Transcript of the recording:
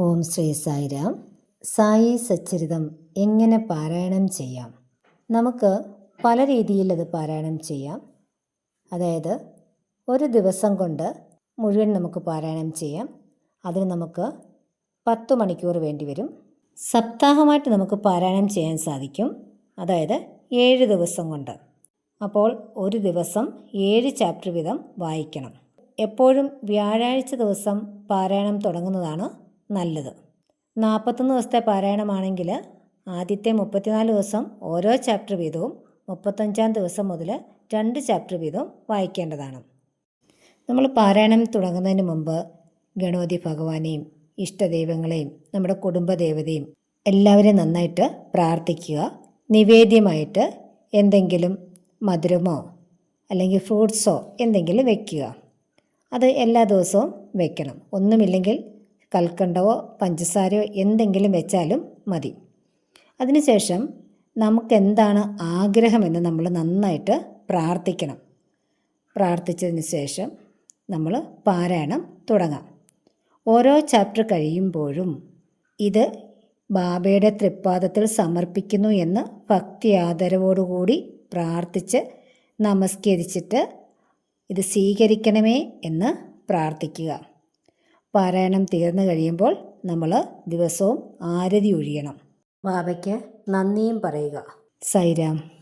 ഓം ശ്രീ സായിരാം. സായി സച്ചരിതം എങ്ങനെ പാരായണം ചെയ്യാം? നമുക്ക് പല രീതിയിൽ അത് പാരായണം ചെയ്യാം. അതായത് ഒരു ദിവസം കൊണ്ട് മുഴുവൻ നമുക്ക് പാരായണം ചെയ്യാം. അതിന് നമുക്ക് പത്ത് മണിക്കൂർ വേണ്ടി വരും. സപ്താഹമായിട്ട് നമുക്ക് പാരായണം ചെയ്യാൻ സാധിക്കും. അതായത് ഏഴ് ദിവസം കൊണ്ട്. അപ്പോൾ ഒരു ദിവസം ഏഴ് ചാപ്റ്റർ വീതം വായിക്കണം. എപ്പോഴും വ്യാഴാഴ്ച ദിവസം പാരായണം തുടങ്ങുന്നതാണ് നല്ലത്. നാൽപ്പത്തൊന്ന് ദിവസത്തെ പാരായണമാണെങ്കിൽ ആദ്യത്തെ മുപ്പത്തിനാല് ദിവസം ഓരോ ചാപ്റ്റർ വീതവും മുപ്പത്തഞ്ചാം ദിവസം മുതൽ രണ്ട് ചാപ്റ്റർ വീതവും വായിക്കേണ്ടതാണ്. നമ്മൾ പാരായണം തുടങ്ങുന്നതിന് മുമ്പ് ഗണപതി ഭഗവാനെയും ഇഷ്ടദൈവങ്ങളെയും നമ്മുടെ കുടുംബദേവതയും എല്ലാവരെയും നന്നായിട്ട് പ്രാർത്ഥിക്കുക. നിവേദ്യമായിട്ട് എന്തെങ്കിലും മധുരമോ അല്ലെങ്കിൽ ഫ്രൂട്ട്സോ എന്തെങ്കിലും വെക്കുക. അത് എല്ലാ ദിവസവും വെക്കണം. ഒന്നുമില്ലെങ്കിൽ കൽക്കണ്ടവോ പഞ്ചസാരയോ എന്തെങ്കിലും വെച്ചാലും മതി. അതിനുശേഷം നമുക്കെന്താണ് ആഗ്രഹമെന്ന് നമ്മൾ നന്നായിട്ട് പ്രാർത്ഥിക്കണം. പ്രാർത്ഥിച്ചതിന് ശേഷം നമ്മൾ പാരായണം തുടങ്ങാം. ഓരോ ചാപ്റ്റർ കഴിയുമ്പോഴും ഇത് ബാബയുടെ തൃപ്പാദത്തിൽ സമർപ്പിക്കുന്നു എന്ന് ഭക്തി ആദരവോടുകൂടി പ്രാർത്ഥിച്ച് നമസ്കരിച്ചിട്ട് ഇത് സ്വീകരിക്കണമേ എന്ന് പ്രാർത്ഥിക്കുക. പാരായണം തീർന്നു കഴിയുമ്പോൾ നമ്മൾ ദിവസവും ആരതി ഒഴിയണം. ബാബയ്ക്ക് നന്ദിയും പറയുക. സൈരാം.